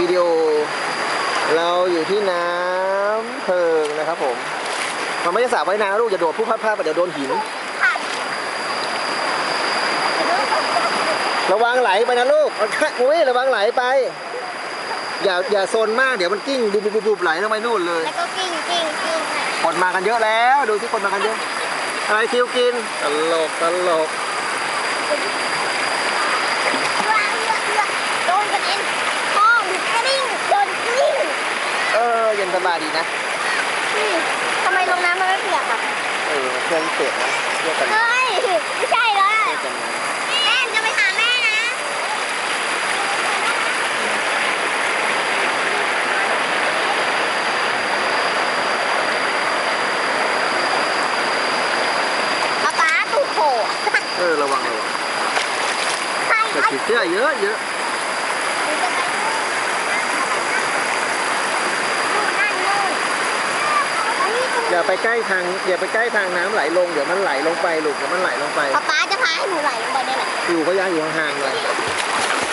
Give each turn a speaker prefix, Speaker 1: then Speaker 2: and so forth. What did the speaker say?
Speaker 1: วิดีโอ เราอยู่ที่น้ำเพิงนะครับผม มันไม่ใช่สระว่ายน้ำลูกอย่าโดดผู้พัดพลาดเดี๋ยวโดนหิน ระวังไหลไปนะลูกอุ้ยระวังไหลไป อย่าอย่าโซนมากเดี๋ยวมันกิ้งบุบบุบบุบไหลลงไปนู่นเลย แล้
Speaker 2: วก็กิ้งกิ้งกิ้ง
Speaker 1: คนมากันเยอะแล้ว ดูที่คนมากันเยอะอะไรคิวกินตลกตลก นสบายดีนะ
Speaker 2: นี่ทำไมลงน้ำมันไม่เปียกอะ
Speaker 1: เออเพื่อนเปียกนะเพื่อนกันเฮ
Speaker 2: ้ยไม่ใช่แล้วเพื่อนก
Speaker 1: ันนะแม
Speaker 2: ่จะไปหาแม่นะ ป๊าป๊าตูดโผล่
Speaker 1: เออระวังระวัง
Speaker 2: ใช่แต่ไอ้ผีเสื้อ
Speaker 1: เยอะเยอะ
Speaker 2: ดูจะไปนู่นนั่นนู่นนี่ตรง อย่าไปใก
Speaker 1: ล้ทางอย่าไปใกล้ทางน้ำไหลลงเดี๋ยวมันไหลลงไปลูกเดี๋ยวมันไหลลงไปป๊
Speaker 2: าป๊าจะพาให้หนูไหลลงไปได้ไหม
Speaker 1: อยู่ก็ย่าอยู่ห่างๆเลย
Speaker 2: เ